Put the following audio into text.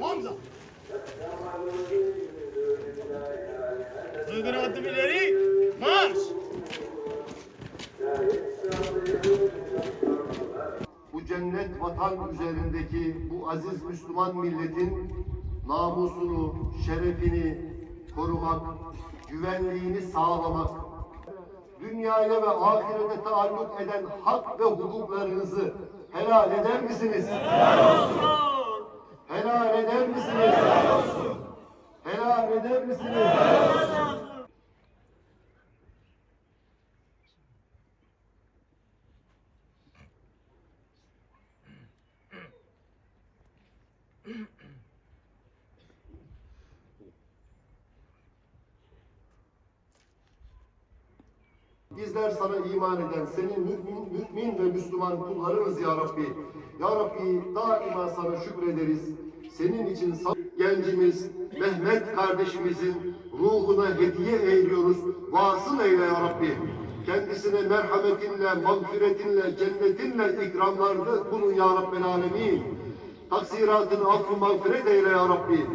Hamza. Duygun atı ileri. Marş. bu cennet vatan üzerindeki bu aziz Müslüman milletin namusunu, şerefini korumak, güvenliğini sağlamak, dünyaya ve ahirete taalluk eden hak ve hukuklarınızı helal eder misiniz? Helal olsun. Eder misiniz? Helal eder misiniz? Helal olsun. Bizler sana iman eden, senin mümin, mümin ve Müslüman kullarınız ya Rabbi. Ya Rabbi daima sana şükrederiz. Senin için gencimiz Mehmet kardeşimizin ruhuna hediye eğiliyoruz. Vasıl eyle ya Rabbi. Kendisine merhametinle, mağfiretinle, cennetinle ikramlarda bulun ya Rabbel Alemin. Taksiratını affı mağfiret eyle ya Rabbi.